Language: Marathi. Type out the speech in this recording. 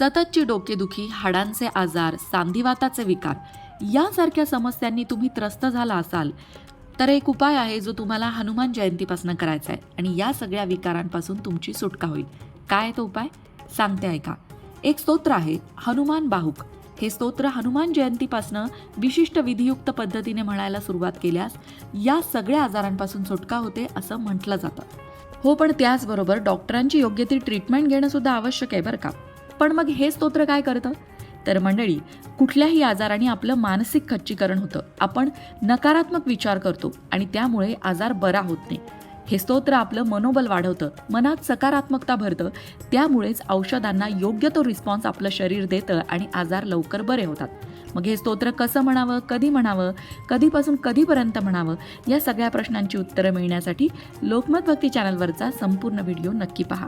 सततची डोकेदुखी हाडांचे आजार सांधिवाताचे विकार यासारख्या समस्यांनी तुम्ही त्रस्त झाला असाल तर एक उपाय आहे जो तुम्हाला हनुमान जयंतीपासून करायचा आहे आणि या सगळ्या विकारांपासून तुमची सुटका होईल. काय तो उपाय? सांगते ऐका. एक स्तोत्र आहे हनुमान बाहुक. हे स्तोत्र हनुमान जयंतीपासनं विशिष्ट विधियुक्त पद्धतीने म्हणायला सुरुवात केल्यास या सगळ्या आजारांपासून सुटका होते असं म्हटलं जातं. हो पण त्याचबरोबर डॉक्टरांची योग्य ती ट्रीटमेंट घेणं सुद्धा आवश्यक आहे बरं का? पण मग हे स्तोत्र काय करतं? तर मंडळी कुठल्याही आजाराने आपलं मानसिक खच्चीकरण होतं. आपण नकारात्मक विचार करतो आणि त्यामुळे आजार बरा होत नाही. हे स्तोत्र आपलं मनोबल वाढवतं मनात सकारात्मकता भरतं त्यामुळेच औषधांना योग्य तो रिस्पॉन्स आपलं शरीर देतं आणि आजार लवकर बरे होतात. मग हे स्तोत्र कसं म्हणावं कधी म्हणावं कधीपासून कधीपर्यंत म्हणावं या सगळ्या प्रश्नांची उत्तरं मिळण्यासाठी लोकमत भक्ती चॅनलवरचा संपूर्ण व्हिडिओ नक्की पहा.